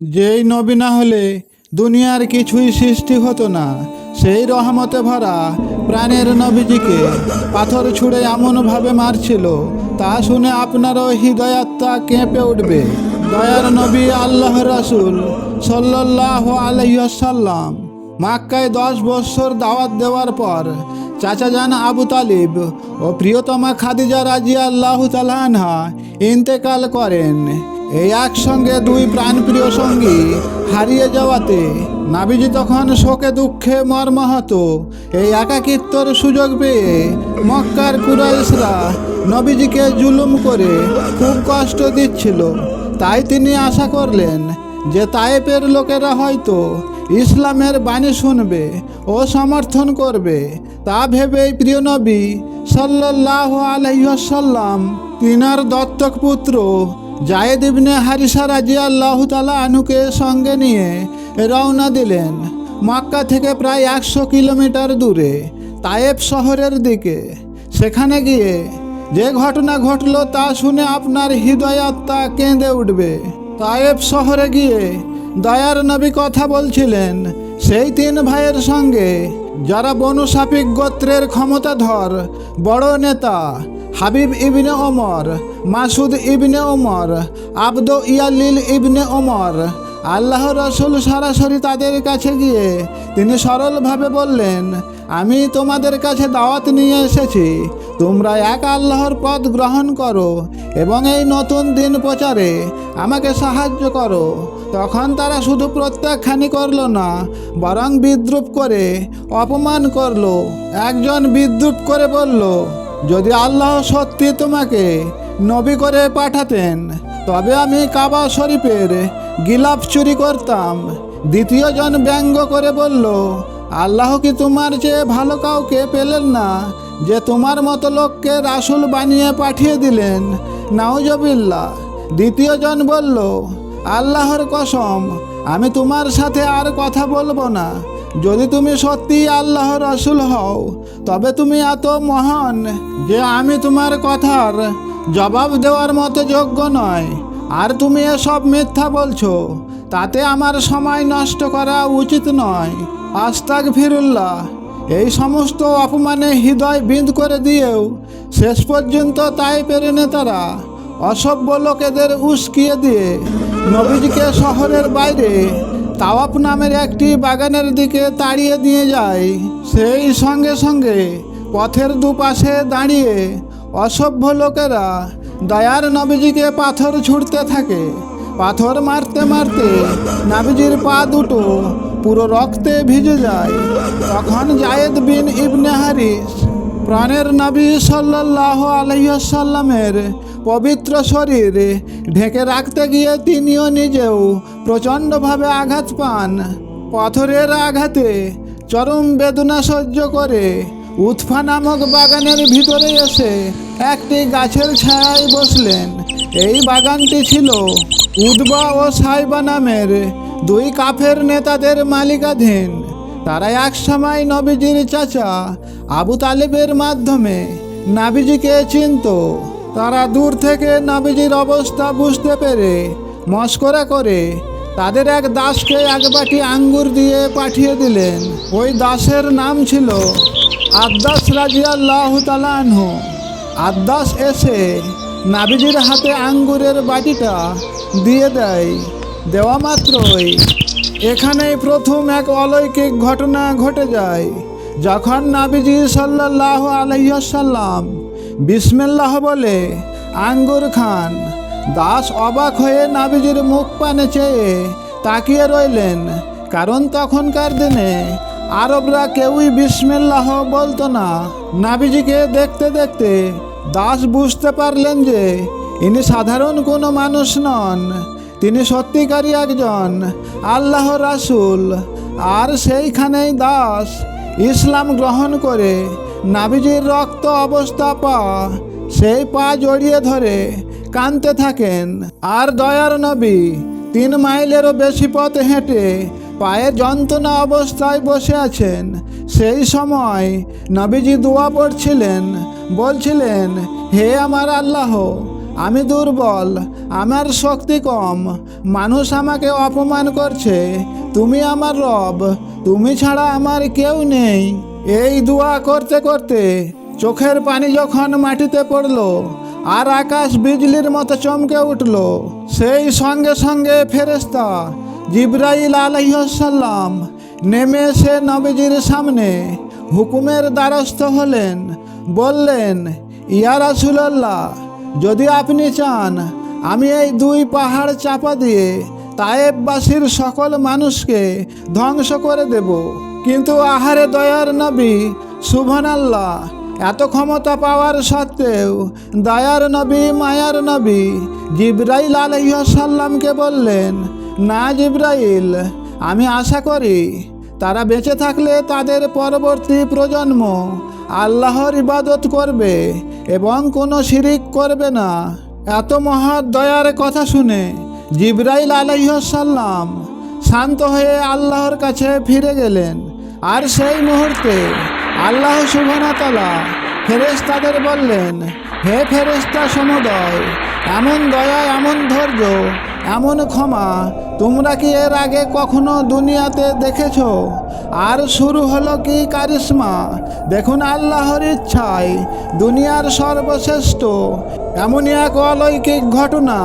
যেই নবী না হলে দুনিয়ার কিছুই সৃষ্টি হতো না, সেই রহমতে ভরা প্রাণের নবীজিকে পাথর ছুঁড়ে এমনভাবে মারছিল, তা শুনে আপনারও হৃদয়াত্মা কেঁপে উঠবে। দয়ার নবী আল্লাহ রাসুল সাল্লাহ আলহ্লাম মাক্কায় দশ বৎসর দাওয়াত দেওয়ার পর চাচা যান আবু তালিব ও প্রিয়তমা খাদিজা রাজিয়া আল্লাহ তালানহা ইন্তেকাল করেন। এই একসঙ্গে দুই প্রাণপ্রিয় সঙ্গী হারিয়ে যাওয়াতে নাবিজি তখন শোকে দুঃখে মর্মাহত। এই একাকিত্বর সুযোগ পেয়ে মক্কার কুরাইশরা নবীজিকে জুলুম করে খুব কষ্ট দিচ্ছিল। তাই তিনি আশা করলেন যে তায়েপের লোকেরা হয়তো ইসলামের বাণী শুনবে ও সমর্থন করবে। তা ভেবেই প্রিয় নবী সাল্লাহ আলহ্লাম তিনার দত্তক পুত্র জায়েদ ইবনে হারিসা রাজি আল্লাহ তালা আনুকে সঙ্গে নিয়ে রওনা দিলেন মক্কা থেকে প্রায় একশো কিলোমিটার দূরে তায়েব শহরের দিকে। সেখানে গিয়ে যে ঘটনা ঘটলো তা শুনে আপনার হৃদয় আত্মা কেঁদে উঠবে। তায়েব শহরে গিয়ে দয়ার নবী কথা বলছিলেন, সেই তিন ভাইয়ের সঙ্গে যারা বনু সাপিক গোত্রের ক্ষমতাধর, বড় নেতা হাবিব ইবনে ওমর মাসুদ ইবনে ওমর আব্দ ইয়ালিল ইবনে ওমর আল্লাহ রসুল সরাসরি তাদের কাছে গিয়ে তিনি সরলভাবে বললেন, আমি তোমাদের কাছে দাওয়াত নিয়ে এসেছি। তোমরা এক আল্লাহর পথ গ্রহণ করো এবং এই নতুন দিন প্রচারে আমাকে সাহায্য করো। তখন তারা শুধু প্রত্যাখ্যানই করল না, বরং বিদ্রুপ করে, অপমান করল। একজন বিদ্রুপ করে বলল যদি আল্লাহ সত্যি তোমাকে নবী করে পাঠাতেন, তবে আমি কাবা শরীফের গিলাফ চুরি করতাম। দ্বিতীয় জন ব্যঙ্গ করে বলল, আল্লাহ কি তোমার চেয়ে ভালো কাউকে পেলেন না, যে তোমার মতো লোককে রাসুল বানিয়ে পাঠিয়ে দিলেন? নাউজবিল্লা দ্বিতীয় জন বলল, আল্লাহর কসম, আমি তোমার সাথে আর কথা বলব না। যদি তুমি সত্যি আল্লাহ রসুল হও, তবে তুমি এত মহান যে আমি তোমার কথার জবাব দেওয়ার মতো যোগ্য নয়। আর তুমি এসব মিথ্যা বলছো, তাতে আমার সময় নষ্ট করা উচিত নয়। আস্তাক ফিরুল্লাহ এই সমস্ত অপমানে হৃদয় বিঁধ করে দিয়েও শেষ পর্যন্ত তাই পেরে নেতারা অসভ্য লোকেদের উস্কিয়ে দিয়ে নবীজিকে শহরের বাইরে তাওয়াপ নামের একটি বাগানের দিকে তাড়িয়ে দিয়ে যায়। সেই সঙ্গে সঙ্গে পথের দুপাশে দাঁড়িয়ে অসভ্য লোকেরা দয়ার নবীজিকে পাথর ছুঁড়তে থাকে। পাথর মারতে মারতে নাবিজির পা দুটো পুরো রক্তে ভিজে যায়। তখন জায়েদ বিন ইবনে হারিস প্রাণের নবী সাল্লাহ আলহ্লামের পবিত্র শরীর ঢেকে রাখতে গিয়ে তিনিও নিজেও প্রচণ্ডভাবে আঘাত পান। পাথরের আঘাতে চরম বেদনা সহ্য করে উৎফা নামক বাগানের ভিতরে এসে একটি গাছের ছায়ায় বসলেন। এই বাগানটি ছিল উদ্বা ও সাইবা নামের দুই কাফের নেতাদের মালিকাধীন। তারা এক সময় নবীজির চাচা আবু তালেবের মাধ্যমে নাবিজিকে চিনত। তারা দূর থেকে নাবিজির অবস্থা বুঝতে পেরে মস্করা করে তাদের এক দাসকে এক বাটি আঙ্গুর দিয়ে পাঠিয়ে দিলেন। ওই দাসের নাম ছিল আদ্দাস রাজিয়াল্লাহ আদ্দাস এসে নাবিজির হাতে আঙ্গুরের বাটিটা দিয়ে দেয়। দেওয়া মাত্রই এখানেই প্রথম এক অলৌকিক ঘটনা ঘটে যায়, যখন নাবিজি সাল্লাহ আলহ্লাম বিসমিল্লাহ বলে, আঙ্গুর খান। দাস অবাক হয়ে নাবিজির মুখ পানে চেয়ে তাকিয়ে রইলেন, কারণ তখনকার দিনে আরবরা কেউই বিসমিল্লাহ বলতো না। নাবিজিকে দেখতে দেখতে দাস বুঝতে পারলেন যে ইনি সাধারণ কোনো মানুষ নন তিনি সত্যিকারী একজন আল্লাহ রাসুল। আর সেইখানেই দাস ইসলাম গ্রহণ করে নাবিজির রক্ত অবস্থা পা সেই পা জড়িয়ে ধরে কানতে থাকেন। আর দয়ার নবী তিন মাইলেরও বেশি পথ হেঁটে পায়ে যন্ত্রণা অবস্থায় বসে আছেন। সেই সময় নবীজি দোয়া পড়ছিলেন, বলছিলেন, হে আমার আল্লাহ আমি দুর্বল, আমার শক্তি কম, মানুষ আমাকে অপমান করছে, তুমি আমার রব, তুমি ছাড়া আমার কেউ নেই। এই দোয়া করতে করতে চোখের পানি যখন মাটিতে পড়ল, আর আকাশ বিজলির মতো চমকে উঠল, সেই সঙ্গে সঙ্গে ফেরেস্তা জিব্রাইল আলহ্লাম নেমে সে নবীজির সামনে হুকুমের দ্বারস্থ হলেন, বললেন, ইয়া রাসূলুল্লাহ যদি আপনি চান, আমি এই দুই পাহাড় চাপা দিয়ে তায়েববাসীর সকল মানুষকে ধ্বংস করে দেব। কিন্তু আহারে দয়ার নবী সুবহান আল্লাহ এত ক্ষমতা পাওয়ার সত্ত্বেও দয়ার নবী, মায়ার নবী জিব্রাইল আলহ্লামকে বললেন, না জিব্রাইল, আমি আশা করি তারা বেঁচে থাকলে তাদের পরবর্তী প্রজন্ম আল্লাহর ইবাদত করবে এবং কোনো শিরিক করবে না। এত মহৎ দয়ার কথা শুনে জিব্রাইল আলাইসাল্লাম শান্ত হয়ে আল্লাহর কাছে ফিরে গেলেন। আর সেই মুহূর্তে আল্লাহ সুবহানাতালা ফেরেশতাদের বললেন, হে ফেরেশতা সমুদয়, এমন দয়া, এমন ধৈর্য, এমন ক্ষমা তোমরা কি এর আগে কখনো দুনিয়াতে দেখেছ? আর শুরু হলো কি কারিশ্মা? দেখুন আল্লাহর ইচ্ছায় দুনিয়ার সর্বশ্রেষ্ঠ। এমনই এক অলৌকিক ঘটনা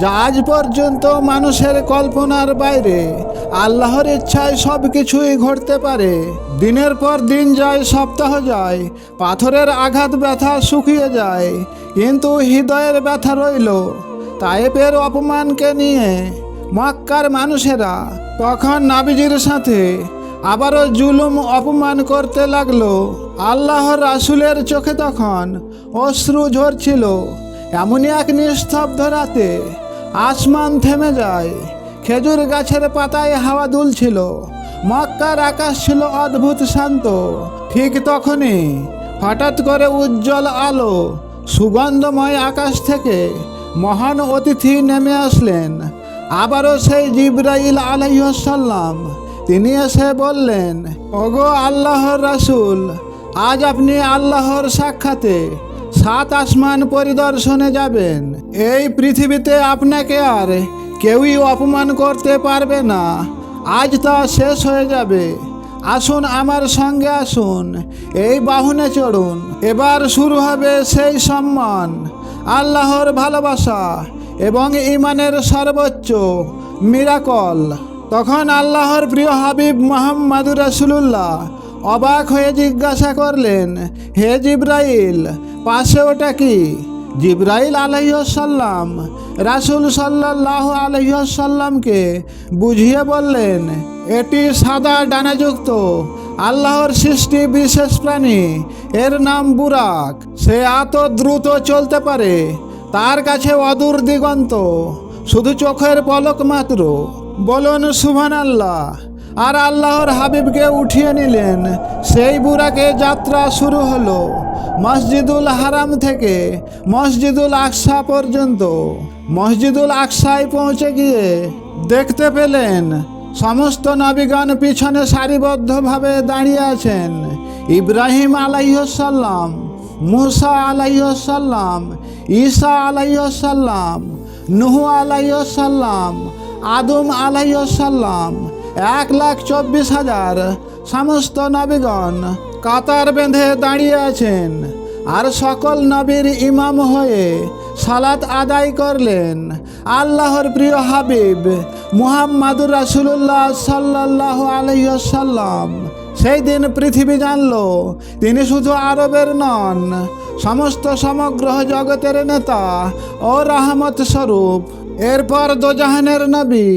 যা আজ পর্যন্ত মানুষের কল্পনার বাইরে। আল্লাহর ইচ্ছায় সব কিছুই ঘটতে পারে। দিনের পর দিন যায়, সপ্তাহ যায়, পাথরের আঘাত ব্যথা শুকিয়ে যায়, কিন্তু হৃদয়ের ব্যথা রইল। তায়েপের অপমানকে নিয়ে মক্কার মানুষেরা তখন নাবিজির সাথে আবারও জুলুম অপমান করতে লাগল। আল্লাহর রাসুলের চোখে তখন অশ্রু ঝরছিল। এমনই এক নিস্তব্ধ রাতে আসমান থেমে যায়। খেজুর গাছের পাতায় হাওয়া দুলছিল। মক্কার আকাশ ছিল অদ্ভুত শান্ত। ঠিক তখনই হঠাৎ করে উজ্জ্বল আলো সুগন্ধময় আকাশ থেকে মহান অতিথি নেমে আসলেন। আবারও সেই জিব্রাইল আলাইসাল্লাম তিনি এসে বললেন, ওগো আল্লাহর রাসূল, আজ আপনি আল্লাহর সাক্ষাতে সাত আসমান পরিদর্শনে যাবেন। এই পৃথিবীতে আপনাকে আর কেউই অপমান করতে পারবে না। আজ তা শেষ হয়ে যাবে। আসুন আমার সঙ্গে আসুন, এই বাহনে চড়ুন। এবার শুরু হবে সেই সম্মান, আল্লাহর ভালোবাসা এবং ইমানের সর্বোচ্চ মিরাকল। তখন আল্লাহর প্রিয় হাবিব মোহাম্মদুর রাসুলুল্লাহ অবাক হয়ে জিজ্ঞাসা করলেন, হে জিব্রাইল, পাশে ওটা কি? জিব্রাইল আলহ্লাম রাসুল সাল্লাহ আলহ্লামকে বুঝিয়ে বললেন, এটি সাদা ডানাযুক্ত, আল্লাহর সৃষ্টি বিশেষ প্রাণী, এর নাম বুরাক। সে এত দ্রুত চলতে পারে, তার কাছে অদূর দিগন্ত। শুধু চোখের পলক মাত্র। বলুন সুভান আল্লাহ আর আল্লাহর হাবিবকে উঠিয়ে নিলেন। সেই বুড়াকে যাত্রা শুরু হলো মসজিদুল হারাম থেকে মসজিদুল আকসা পর্যন্ত। মসজিদুল আকসায় পৌঁছে গিয়ে দেখতে পেলেন সমস্ত নবীগণ পিছনে সারিবদ্ধভাবে দাঁড়িয়ে আছেন। ইব্রাহিম আলাইসাল্লাম মুসা আলাইসাল্লাম ঈসা আলাইসাল্লাম নুহু আলাইসাল্লাম আদম আলাইসাল্লাম এক লাখ চব্বিশ হাজার সমস্ত নবীগণ কাতার বেঁধে দাঁড়িয়ে আছেন আর সকল নবীর ইমাম হয়ে সালাত আদায় করলেন। আল্লাহর প্রিয় হাবিব মুহাম্মাদুর রাসুল্লাহ সাল্লাহ আলহ্লাম সেই দিন পৃথিবী জানল, তিনি শুধু আরবের নন সমস্ত সমগ্র জগতের নেতা ও রাহমত স্বরূপ। এরপর দোজাহানের নবী,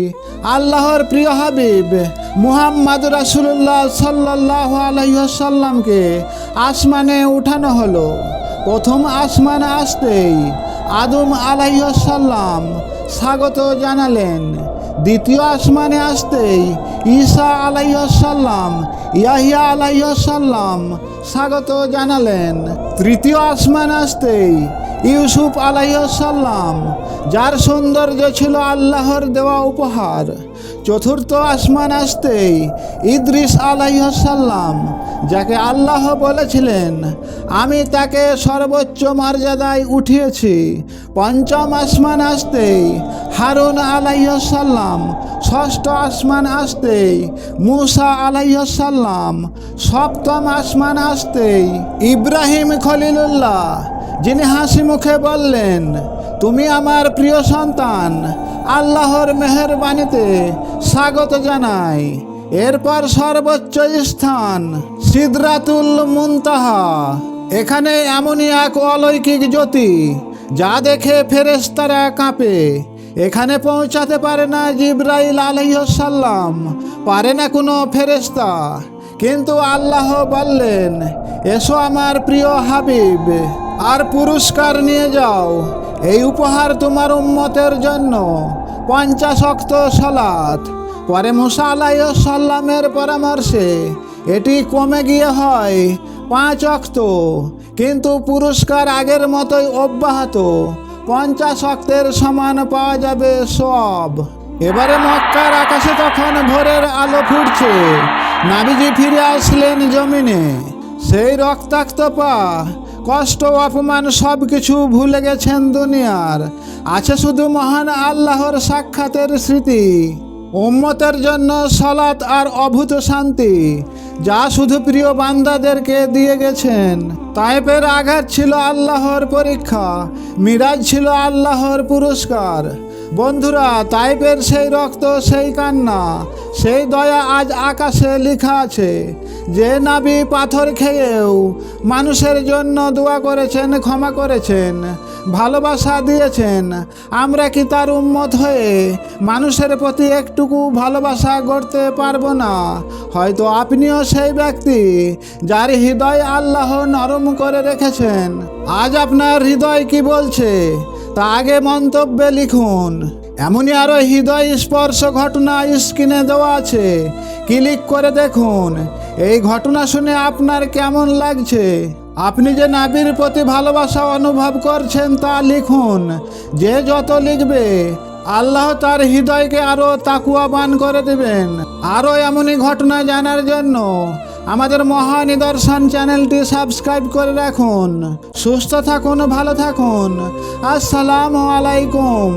আল্লাহর প্রিয় হাবিব মুহাম্মদ রাসুল্লাহ সাল্লাহ আলহ্লামকে আসমানে উঠানো হলো। প্রথম আসমানে আসতেই আদম আলাইসাল্লাম স্বাগত জানালেন। দ্বিতীয় আসমানে আসতেই ঈসা আলাইসাল্লাম ইয়াহিয়া আলাইসাল্লাম স্বাগত জানালেন। তৃতীয় আসমান আসতেই ইউসুফ আলাইসাল্লাম যার সৌন্দর্য ছিল আল্লাহর দেওয়া উপহার। চতুর্থ আসমান আসতেই ইদ্রিস আলাইসাল্লাম যাকে আল্লাহ বলেছিলেন, আমি তাকে সর্বোচ্চ মর্যাদায় উঠিয়েছি। পঞ্চম আসমান আসতেই হারুন আলাইসাল্লাম ষষ্ঠ আসমান আসতেই, মুসা আলাইসাল্লাম সপ্তম আসমান আসতেই, ইব্রাহিম খলিলুল্লাহ, যিনি হাসি মুখে বললেন, তুমি আমার প্রিয় সন্তান, আল্লাহর মেহরবানিতে স্বাগত জানাই। এরপর সর্বোচ্চ স্থান, সিদরাতুল মুনতাহা। এখানে এমনই এক অলৌকিক জ্যোতি, যা দেখে ফেরেস্তারা কাঁপে। এখানে পৌঁছাতে পারে না জিব্রাইল আলাইসাল্লাম পারে না কোনো ফেরেশতা। কিন্তু আল্লাহ বললেন, এসো আমার প্রিয় হাবিব, আর পুরস্কার নিয়ে যাও। এই উপহার তোমার উম্মতের জন্য। পঞ্চাশক্ত সলাৎ পরে মুসা আলাইসাল্লামের পরামর্শে এটি কমে গিয়ে হয় পাঁচ অক্ত। কিন্তু পুরস্কার আগের মতোই অব্যাহত। পঞ্চাশ অক্তের সমান পাওয়া যাবে সব। এবারে মক্কার আকাশে তখন ভোরের আলো ফুটছে। নাবিজি ফিরে আসলেন জমিনে। সেই রক্তাক্ত পা, কষ্ট অপমান সব কিছু ভুলে গেছেন দুনিয়ার। আছে শুধু মহান আল্লাহর সাক্ষাতের স্মৃতি। উম্মতের জন্য সলাৎ আর অভূত শান্তি, যা শুধু প্রিয় বান্দাদেরকে দিয়ে গেছেন। তাইপের আঘাত ছিল আল্লাহর পরীক্ষা, মিরাজ ছিল আল্লাহর পুরস্কার। বন্ধুরা, তাইপের সেই রক্ত, সেই কান্না, সেই দয়া আজ আকাশে লেখা আছে। যে নাবি পাথর খেয়েও মানুষের জন্য দোয়া করেছেন, ক্ষমা করেছেন, ভালোবাসা দিয়েছেন, আমরা কি তার উন্মত হয়ে মানুষের প্রতি একটুকু ভালোবাসা গড়তে পারব না? হয়তো আপনিও সেই ব্যক্তি যার হৃদয় আল্লাহ নরম করে রেখেছেন। আজ আপনার হৃদয় কি বলছে? তা আগে মন্তব্যে লিখুন, এমনই আরও হৃদয় স্পর্শ ঘটনা স্ক্রিনে দেওয়া আছে। ক্লিক করে দেখুন, এই ঘটনা শুনে আপনার কেমন লাগছে? আপনি যে নাবির প্রতি ভালোবাসা অনুভব করছেন তা লিখুন, যে যত লিখবে, আল্লাহ তার হৃদয়কে আরও তাকুয়াবান করে দেবেন। আরও এমনই ঘটনা জানার জন্য আমাদের মহা নিদর্শন চ্যানেলটি সাবস্ক্রাইব করে রাখুন। সুস্থ থাকুন ভালো থাকুন। আসসালামু আলাইকুম।